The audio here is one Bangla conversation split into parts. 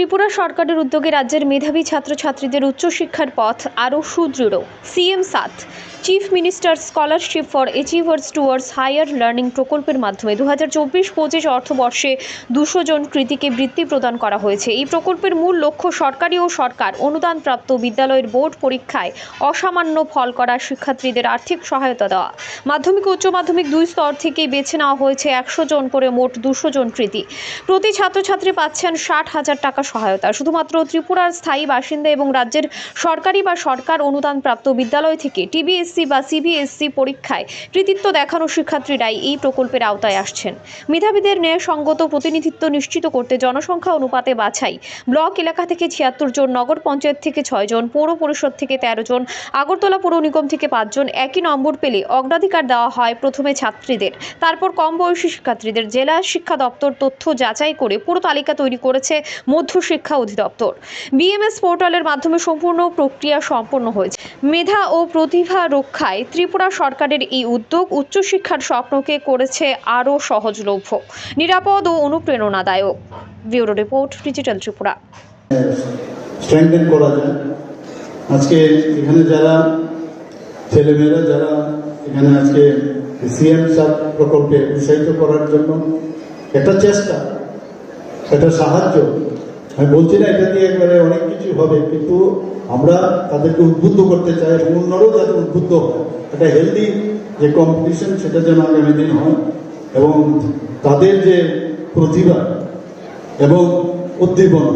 ত্রিপুরা সরকারের উদ্যোগে রাজ্যের মেধাবী ছাত্রছাত্রীদের উচ্চশিক্ষার পথ আরও সুদৃঢ়। সিএম সাত, chief minister scholarship for achievers towards higher learning প্রকল্পের মাধ্যমে দু হাজার চব্বিশ পঁচিশ অর্থবর্ষে দুশো জন কৃতিকে বৃত্তি প্রদান করা হয়েছে। এই প্রকল্পের মূল লক্ষ্য সরকারি ও সরকার অনুদানপ্রাপ্ত বিদ্যালয়ের বোর্ড পরীক্ষায় অসামান্য ফল করা শিক্ষার্থীদের আর্থিক সহায়তা দেওয়া। মাধ্যমিক উচ্চ মাধ্যমিক দুই স্তর থেকেই বেছে নেওয়া হয়েছে একশো জন করে মোট দুশো জন কৃতি। প্রতি ছাত্রছাত্রী পাচ্ছেন ষাট হাজার টাকা সহায়তা। শুধুমাত্র ত্রিপুরার স্থায়ী বাসিন্দা এবং রাজ্যের সরকারি বা সরকার অনুদানপ্রাপ্ত বিদ্যালয় থেকে টিবিএসসি বা সিবিএসসি পরীক্ষায় কৃতিত্ব দেখানো শিক্ষার্থীরাই এই প্রকল্পের আওতায় আসছেন। মেধাবীদের ন্যায়সঙ্গত প্রতিনিধিত্ব নিশ্চিত করতে জনসংখ্যা অনুপাতে বাছাই। ব্লক এলাকা থেকে ছিয়াত্তর জন, নগর পঞ্চায়েত থেকে ছয় জন, পৌর পরিষদ থেকে তেরো জন, আগরতলা পৌর নিগম থেকে পাঁচজন একই নম্বর পেলে অগ্রাধিকার দেওয়া হয় প্রথমে ছাত্রীদের। তারপর কম বয়সী শিক্ষার্থীদের জেলা শিক্ষা দপ্তর তথ্য যাচাই করে পুরো তালিকা তৈরি করেছে মধ্যশিক্ষা অধিদপ্তর। বিএমএস পোর্টালের মাধ্যমে সম্পূর্ণ প্রক্রিয়া সম্পন্ন হয়েছে। মেধা ও প্রতিভা রক্ষায় ত্রিপুরা সরকারের এই উদ্যোগ উচ্চশিক্ষার স্বপ্নকে করেছে আরও সহজলভ্য, নিরাপদ ও অনুপ্রেরণাদায়ক। Bureau report, digital Tripura. Strengthen করা যায়। আজকে এখানে যারা ছেলেমেয়েরা, যারা এখানে আজকে সিএম সাব প্রকল্পে উৎসাহিত করার জন্য একটা চেষ্টা একটা সাহায্য আমি বলছি না এটা দিয়ে একবারে অনেক কিছু হবে, কিন্তু আমরা তাদেরকে উদ্বুদ্ধ করতে চাই এবং অন্যরাও যাতে উদ্বুদ্ধ হয়। একটা হেলদি যে কম্পিটিশন সেটা যেন আগামী দিন হয় এবং তাদের যে প্রতিভা এবং উদ্দীপনা,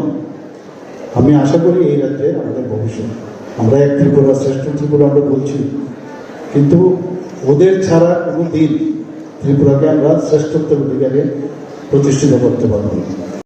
আমি আশা করি এই রাজ্যে আমাদের ভবিষ্যৎ। আমরা এক ত্রিপুরা শ্রেষ্ঠ ত্রিপুরা আমরা বলছি, কিন্তু ওদের ছাড়া কোনো দিন ত্রিপুরাকে আমরা শ্রেষ্ঠত্বের অধিকারে প্রতিষ্ঠিত করতে পারব না।